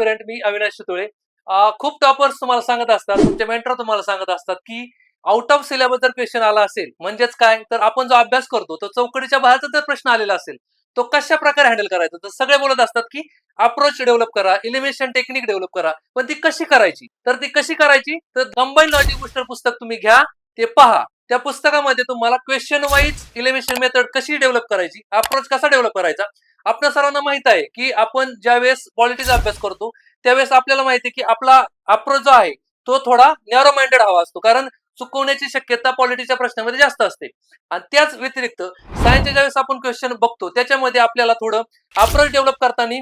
ऍस्पिरंट मी अविनाश शितोळे. खूप टॉपर्स तुम्हाला सांगत असतात तुमचे मेंटर तुम्हाला सांगत असतात की आउट ऑफ सिलेबस जर क्वेश्चन आला असेल म्हणजेच काय? तर आपण जो अभ्यास करतो तो चौकडीच्या बाहेरचा जर प्रश्न आलेला असेल तो कशा प्रकारे हँडल करायचा? तर सगळे बोलत असतात की अप्रोच डेव्हलप करा इलिमिनेशन टेक्निक डेव्हलप करा पण ती कशी करायची? तर ती कशी करायची? तर कंबाईन लॉजिक बुस्टर पुस्तक तुम्ही घ्या ते पहा. त्या पुस्तकामध्ये तुम्हाला क्वेश्चन वाईज इलिमिनेशन मेथड कशी डेव्हलप करायची? अप्रोच कसा डेव्हलप करायचा? आपल्या सर्वांना माहीत आहे की आपण ज्यावेळेस पॉलिटिक्स अभ्यास करतो त्यावेळेस आपल्याला माहिती आहे की आपला अप्रोच जो आहे तो थोडा नॅरो माइंडेड हवा असतो. कारण चुकवण्याची शक्यता पॉलिटिक्सच्या प्रश्नामध्ये जास्त असते. आणि त्याच व्यतिरिक्त सायन्सच्या ज्यावेळेस आपण क्वेश्चन बघतो त्याच्यामध्ये आपल्याला थोडं अप्रोच डेव्हलप करताना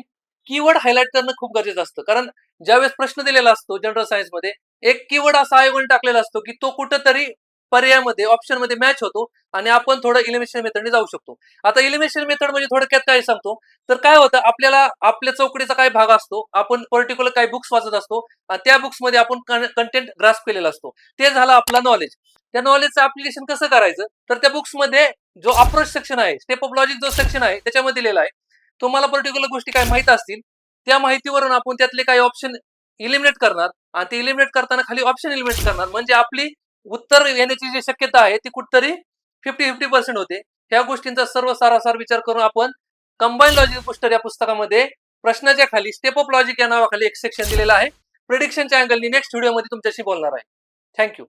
कीवर्ड हायलाइट करणं खूप गरजेचं असतं. कारण ज्यावेळेस प्रश्न दिलेला असतो जनरल सायन्समध्ये एक कीवर्ड असा आयोगाने टाकलेला असतो की तो कुठंतरी पर्यायामध्ये ऑप्शनमध्ये मॅच होतो आणि आपण थोडं इलिमिनेशन मेथडने जाऊ शकतो. आता इलिमिनेशन मेथड म्हणजे थोडक्यात काय सांगतो? तर काय होतं आपल्याला आपल्या चौकडीचा काय भाग असतो आपण पर्टिक्युलर काही बुक्स वाचत असतो आणि त्या बुक्समध्ये आपण कंटेंट ग्रास्प केलेला असतो. ते झालं आपला नॉलेज त्या नॉलेजचं अप्लिकेशन कसं करायचं? तर त्या बुक्समध्ये जो अप्रोच सेक्शन आहे स्टेप ऑफ लॉजिक जो सेक्शन आहे त्याच्यामध्ये दिलेला आहे. तुम्हाला पर्टिक्युलर गोष्टी काय माहीत असतील त्या माहितीवरून आपण त्यातले काही ऑप्शन इलिमिनेट करणार आणि ते इलिमिनेट करताना खाली ऑप्शन इलिमिनेट करणार. म्हणजे आपली उत्तर येण्याची जी शक्यता आहे ती कुठतरी फिफ्टी फिफ्टी पर्सेंट होते. ह्या गोष्टींचा सर्व सारासार विचार करून आपण कंबाईन लॉजिक पुस्टर या पुस्तकामध्ये प्रश्नाच्या खाली स्टेप ऑफ लॉजिक या नावाखाली एक सेक्शन दिलेला आहे. प्रिडिक्शनच्या अँगलनी नेक्स्ट व्हिडिओमध्ये तुमच्याशी बोलणार आहे. थँक्यू